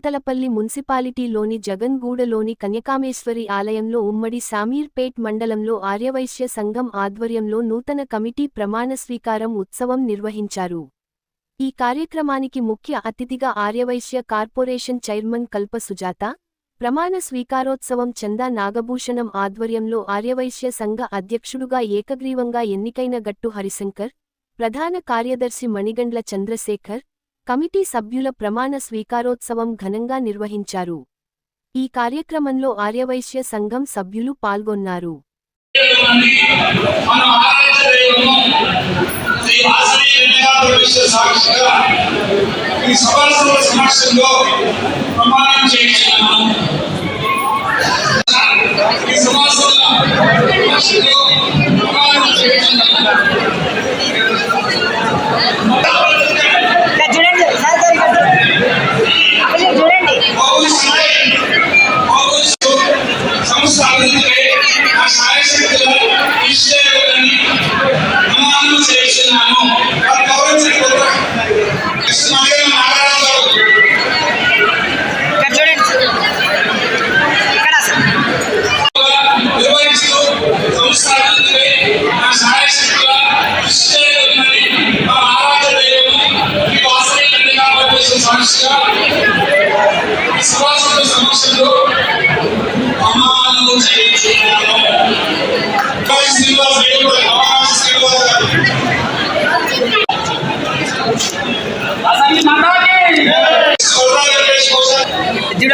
చింతలపల్లి మున్సిపాలిటీలోని జగన్గూడలోని కన్యకామేశ్వరి ఆలయంలో ఉమ్మడి సామీర్పేట్ మండలంలో ఆర్యవైశ్య సంఘం ఆధ్వర్యంలో నూతన కమిటీ ప్రమాణ స్వీకారం ఉత్సవం నిర్వహించారు. ఈ కార్యక్రమానికి ముఖ్య అతిథిగా ఆర్యవైశ్య కార్పొరేషన్ చైర్మన్ కల్ప సుజాత ప్రమాణ స్వీకారోత్సవం చందా నాగభూషణం ఆధ్వర్యంలో ఆర్యవైశ్య సంఘ అధ్యక్షుడుగా ఏకగ్రీవంగా ఎన్నికైన గట్టు హరిశంకర్ ప్రధాన కార్యదర్శి మణిగండ్ల చంద్రశేఖర్ కమిటీ సభ్యుల ప్రమాణ స్వీకారోత్సవం ఘనంగా నిర్వహించారు. ఈ కార్యక్రమంలో ఆర్యవైశ్య సంఘం సభ్యులు పాల్గొన్నారు. మన నా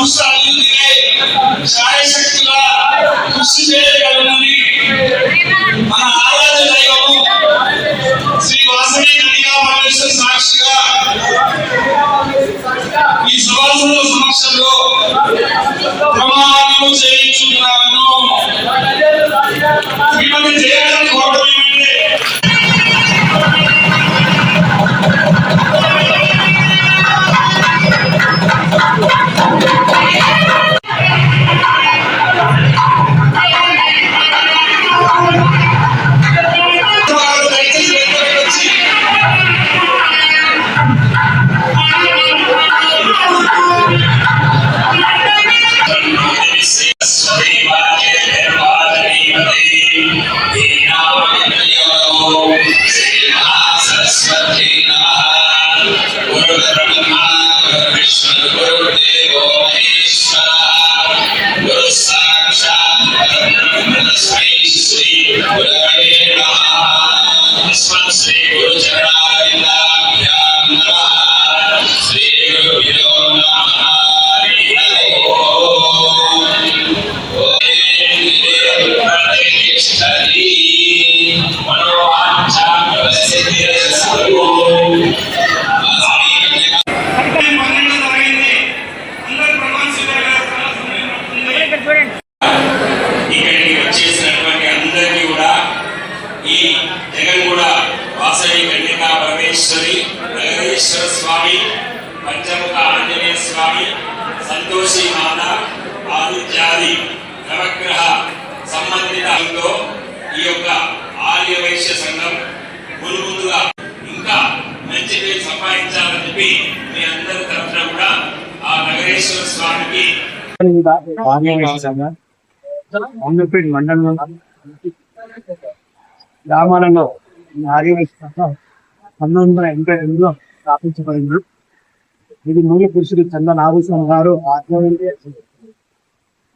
మన కృషి చేయగలనని మన దైవము శ్రీ వాసవి కన్యకా పరమేశ్వర సాక్షిగా ఈ సభాసభ సమక్షంలో ప్రమాణము చేయించున్నాను మిమ్మల్ని చేయడానికి కోరడం ఆంజనేయ స్వామి సంతోషి మాత ఆదిత్యాది నవగ్రహ సంబంధితంలో ఈ యొక్క ఆర్య వైశ్య సంఘం మునుముందుగా ఇంకా మంచి పేరు సంపాదించాలని చెప్పి మీ అందరి తరఫున కూడా ఆ నగరేశ్వర స్వామికి ఆంధ్రపేట మండలంలో గ్రామాలలో ఆర్యవైశ్య పంతొమ్మిది వందల ఎనభై రెండులో స్థాపించబడింది. ఇది మూల పురుషుడు చంద నాగేశ్వరం గారు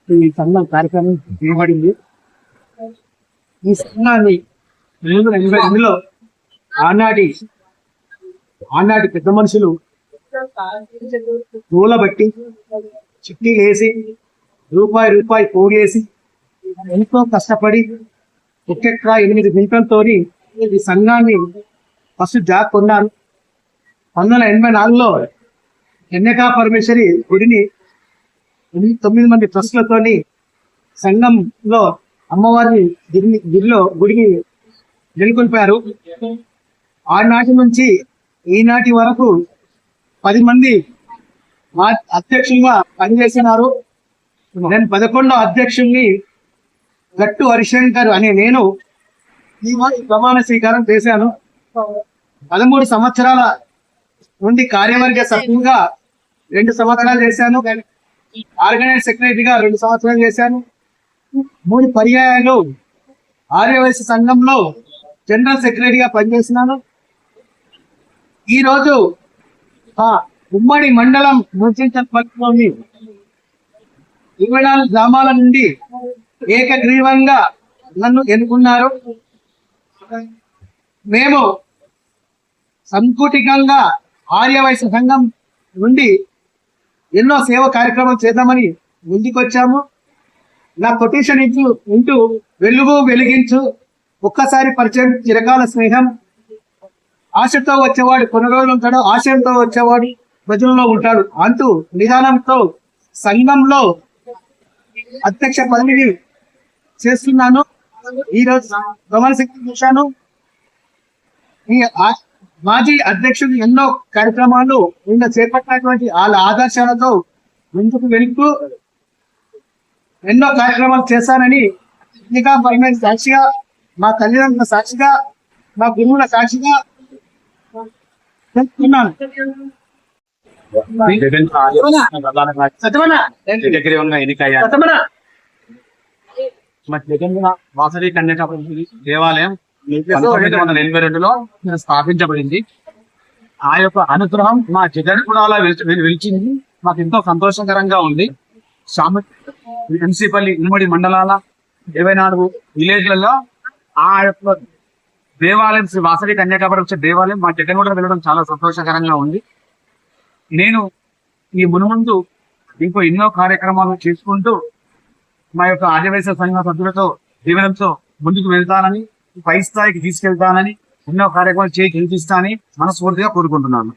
ఈ సంఘం కార్యక్రమం చేయబడింది ఈ సంఘాన్ని రెండు వందల ఎనభై ఎనిమిదిలో ఆనాటి ఆనాటి పెద్ద మనుషులు నూలబట్టి చిట్టీలు వేసి రూపాయి రూపాయి పోగేసి ఎంతో కష్టపడి ఒక్కొక్క ఎనిమిది గుంటలతో ఈ సంఘాన్ని ఫస్ట్ జాబ్ కొన్నారు. పంతొమ్మిది వందల ఎనభై నాలుగులో ఎన్నికా పరమేశ్వరి గుడిని తొమ్మిది మంది ట్రస్టులతోని సంఘంలో అమ్మవారిని గిరిని గిరిలో గుడికి నెలకొల్పారు. ఆనాటి నుంచి ఈనాటి వరకు పది మంది మా అధ్యక్షులుగా పనిచేసినారు నేను పదకొండో అధ్యక్షుల్ని గట్టు హరిశంకర్ అనే నేను ఈ ప్రమాణ స్వీకారం చేశాను. పదమూడు సంవత్సరాల నుండి కార్యవర్గ సభ్యులుగా రెండు సంవత్సరాలు చేశాను. ఆర్గనైజ్ సెక్రటరీగా రెండు సంవత్సరాలు చేశాను. మూడు పర్యాయాలు ఆర్యవైశ్య సంఘంలో జనరల్ సెక్రటరీగా పనిచేసినాను ఈరోజు ఆ ఉమ్మడి మండలం ముచ్చించపల్లిలోని ఇరవై నాలుగు గ్రామాల నుండి ఏకగ్రీవంగా నన్ను ఎన్నుకున్నారు. మేము సంకుటికంగా ఆర్యవైశ్య సంఘం నుండి ఎన్నో సేవ కార్యక్రమాలు చేద్దామని ముందుకొచ్చాము. నా కొటేషన్ ఇంటూ ఇంటూ వెలుగు వెలిగించు. ఒక్కసారి పరిచయం చిరకాల స్నేహం. ఆశతో వచ్చేవాడు కొన్ని రోజులు ఉంటాడు ఆశయంతో వచ్చేవాడు ప్రజల్లో ఉంటాడు అంటూ నిదానంతో సంఘంలో అధ్యక్ష పదవిని చేస్తున్నాను. ఈ రోజు చూశాను. ఈ మాజీ అధ్యక్షుడు ఎన్నో కార్యక్రమాలు నిన్న చేపట్టినటువంటి వాళ్ళ ఆదర్శాలతో ముందుకు వెళుతూ ఎన్నో కార్యక్రమాలు చేశానని ఇంకా సాక్షిగా మా తల్లిదండ్రుల సాక్షిగా మా గురువుల సాక్షిగా చెప్తున్నాను. జగన్ వాసవి కన్యాకాపురి దేవాలయం పంతొమ్మిది వందల ఎనభై రెండులో స్థాపించబడింది. ఆ యొక్క అనుగ్రహం మా జగన్ కూడా వెలిచింది. మాకు ఎంతో సంతోషకరంగా ఉంది. సామ ఎంసీపల్లి ఉమ్మడి మండలాల ఇరవై నాలుగు విలేజ్లలో ఆ యొక్క దేవాలయం శ్రీ వాసవి కన్యాకాపురం వచ్చే దేవాలయం మా జగన్ కూడా వెళ్ళడం చాలా సంతోషకరంగా ఉంది. నేను ఈ మునుముందు ఇంకో ఎన్నో కార్యక్రమాలు చేసుకుంటూ మా యొక్క ఆదివేశ సంఘ సభ్యులతో జీవనంతో ముందుకు వెళ్తానని పై స్థాయికి తీసుకెళ్తానని ఎన్నో కార్యక్రమాలు చేయి గెలిపిస్తానని మనస్ఫూర్తిగా కోరుకుంటున్నాను.